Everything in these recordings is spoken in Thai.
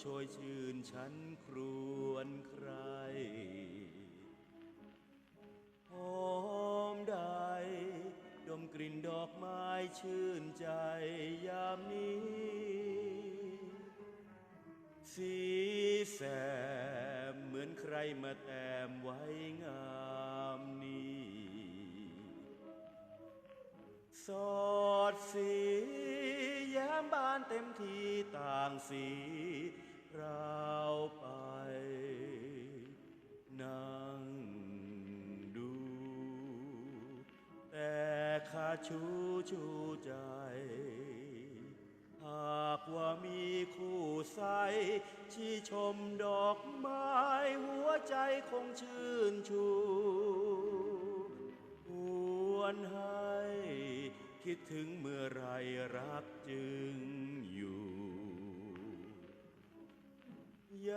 โชยชื่นฉันครวนใครหอมใด ดมกลิ่นดอกไม้ชื่นใจยามนี้ สีแสมเหมือนใครมาแต้มไว้งามนี้สอดสีแย้มบานเต็มทีต่างสี ราวไปนั่งดู แต่ข้าชูชูใจ หากว่ามีคู่ใสที่ชมดอกไม้หัวใจคงชื่นชูหวนให้คิดถึงเมื่อไรรักจึง อย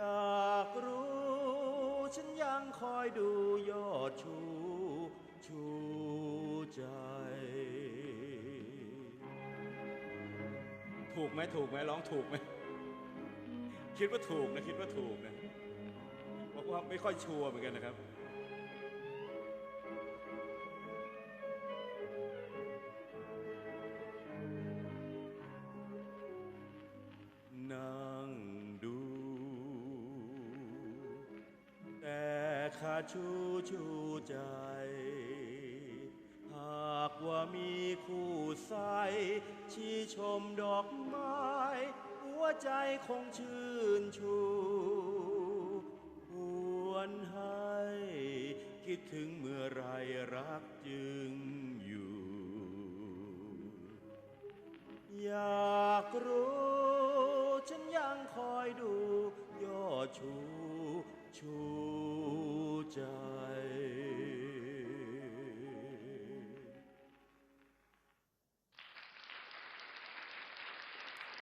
ากรู้ฉันยังคอยดูยอดชูชูใจ ถูกไหมถูกไหมร้องถูกไหมคิดว่าถูกนะคิดว่าถูกนะบอกว่าไม่ค่อยชัวร์เหมือนกันนะครับ ชูชูใจ หากว่ามีคู่ใสชี้ชมดอกไม้ หัวใจคงชื่นชูหวนให้ คิดถึงเมื่อไรรักจึงอยู่ อยากรู้ ฉันยังคอยดูยอดชู